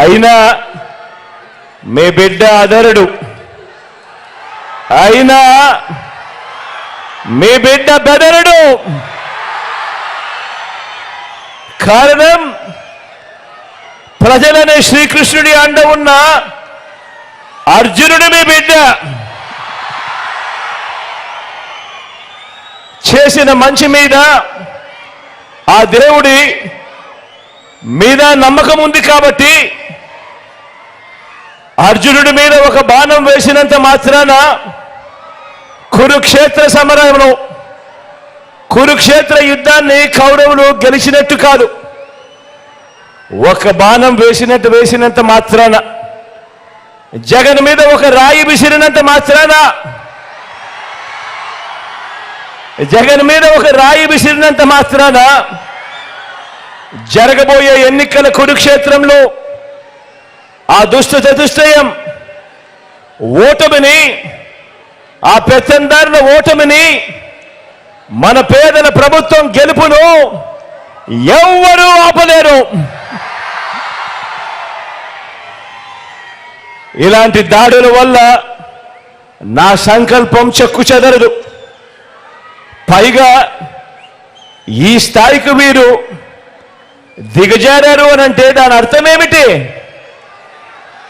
అయినా మీ బిడ్డ అదరుడు అయినా మీ బిడ్డ బెదరుడు. కారణం ప్రజలనే శ్రీకృష్ణుడి అండ ఉన్న అర్జునుడు మీ బిడ్డ. చేసిన మంచి మీద ఆ దేవుడి మీద నమ్మకం ఉంది కాబట్టి అర్జునుడి మీద ఒక బాణం వేసినంత మాత్రాన కురుక్షేత్ర సమరంలో కురుక్షేత్ర యుద్ధాన్ని కౌరవులు గెలిచినట్టు కాదు. ఒక బాణం వేసినట్టు వేసినంత మాత్రాన జగన్ మీద ఒక రాయి విసిరినంత మాత్రాన జగన్ మీద ఒక రాయి విసిరినంత మాత్రాన జరగబోయే ఎన్నికల కురుక్షేత్రంలో ఆ దుష్ట చతుష్టయం ఓటమిని ఆ పెత్తందారుల ఓటమిని మన పేదల ప్రభుత్వం గెలుపును ఎవ్వరూ ఆపలేరు. ఇలాంటి దాడుల వల్ల నా సంకల్పం చెక్కు చెదరదు. పైగా ఈ స్థాయికి మీరు దిగజారారు అని అంటే దాని అర్థం ఏమిటి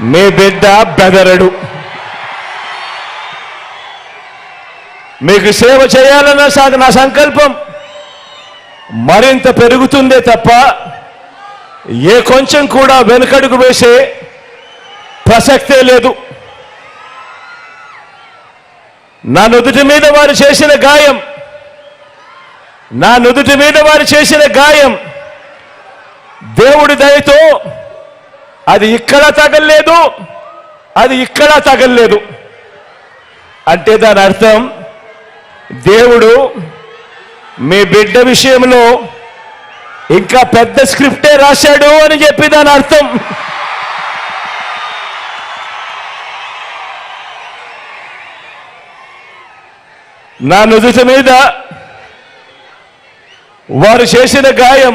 మీ బిడ్డ బెదరడు. మీకు సేవ చేయాలన్న సా- నా సంకల్పం మరింత పెరుగుతుందే తప్ప ఏ కొంచెం కూడా వెనుకడుగు వేసే ప్రసక్తే లేదు. నా నుదుటి మీద వారు చేసిన గాయం నా నుదుటి మీద వారు చేసిన గాయం దేవుడి దయతో అది ఇక్కడ తగలలేదు అది ఇక్కడ తగలలేదు. అంటే దాని అర్థం దేవుడు మీ బిడ్డ విషయంలో ఇంకా పెద్ద స్క్రిప్టే రాశాడు అని చెప్పి దాని అర్థం. నా నుదుటి మీద వారు చేసిన గాయం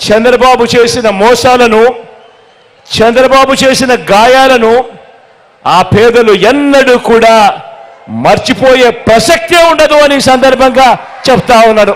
చంద్రబాబు చేసిన మోసాలను చంద్రబాబు చేసిన గాయాలను ఆ పేదలు ఎన్నడూ కూడా మర్చిపోయే ప్రసక్తే ఉండదు అని సందర్భంగా చెప్తా ఉన్నాడు.